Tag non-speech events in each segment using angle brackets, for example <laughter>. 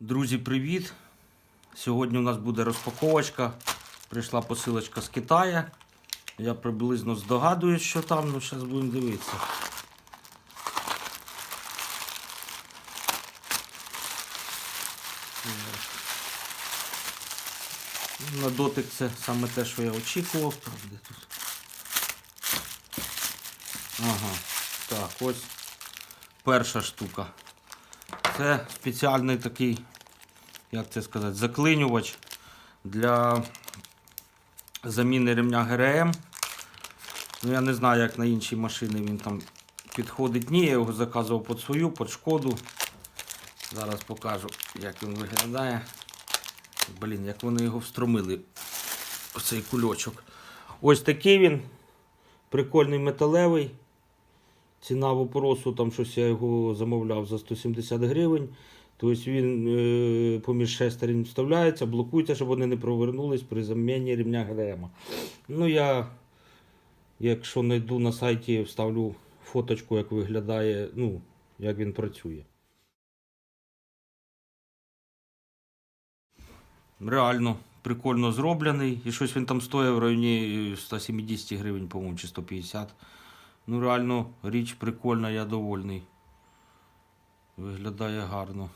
Друзі, привіт! Сьогодні у нас буде розпаковочка. Прийшла посилочка з Китаю. Я приблизно здогадуюсь, що там, ну зараз будемо дивитися. На дотик це саме те, що я очікував. Так, де тут? Ага. Так, ось перша штука. Це спеціальний такий, як це сказати, заклинювач для заміни ремня ГРМ. Ну, я не знаю, як на інші машини він там підходить. Ні, я його заказував під свою, під шкоду. Зараз покажу, як він виглядає. Блін, як вони його встромили. Оцей кульочок. Ось такий він. Прикольний металевий. Ціна вопросу, там щось я його замовляв за 170 гривень. Тобто він е, поміж шестерень вставляється, блокується, щоб вони не провернулись при заміні рівня ГДМ. Ну, я, якщо знайду на сайті, вставлю фоточку, як виглядає, ну, як він працює. Реально прикольно зроблений. І щось він там стоїть в районі 170 гривень, по-моєму, чи 150. Ну, реально, річ прикольна, я довольний. Виглядає гарно.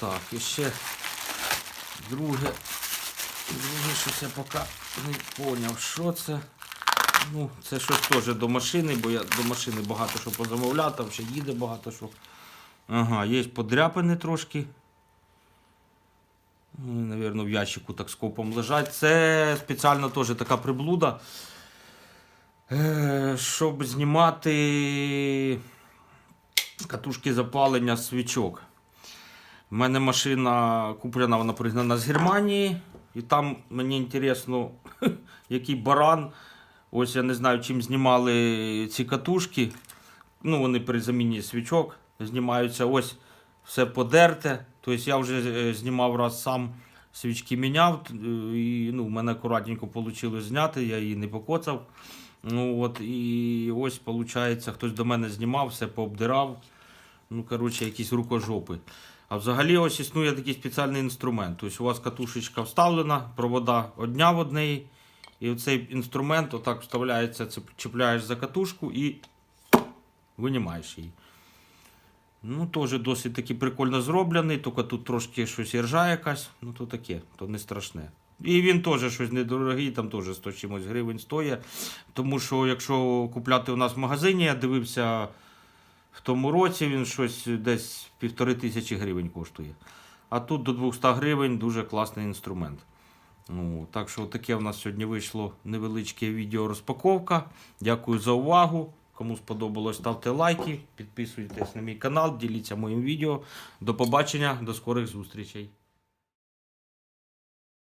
Так, і ще друге. Друге, щось я поки не зрозумів, що це. Ну, це щось теж до машини, бо я до машини багато що позамовляв, там ще їде багато що. Ага, є подряпини трошки. Вони, Навірно, в ящику так скопом лежать. Це спеціально теж така приблуда. Е, щоб знімати катушки запалення свічок. У мене машина куплена, вона пригнана з Германії. І там мені цікаво, <laughs> який баран. Ось я не знаю, чим знімали ці катушки. Ну, вони при заміні свічок знімаються. Ось все подерте. Тобто я вже е, знімав раз сам свічки міняв. е, І ну, в мене акуратненько вийшло зняти, я її не покоцав. Ну от і ось виходить, хтось до мене знімав, все пообдирав. Ну, коротше, якісь рукожопи. А взагалі ось існує такий спеціальний інструмент. Тобто у вас катушечка вставлена, провода одняв од неї. І оцей інструмент отак вставляється, чіпляєш за катушку і винімаєш її. Ну, теж досить таки прикольно зроблений, тільки тут трошки щось іржа якась, ну то таке, то не страшне. І він теж щось недорогий, там теж 100 чимось гривень стоїть. Тому що якщо купляти у нас в магазині, я дивився в тому році, він щось десь півтори тисячі гривень коштує. А тут до 200 гривень дуже класний інструмент. Ну, так що таке в нас сьогодні вийшло невеличке відео розпаковка. Дякую за увагу. Кому сподобалось, ставте лайки, підписуйтесь на мій канал, діліться моїм відео. До побачення, до скорих зустрічей.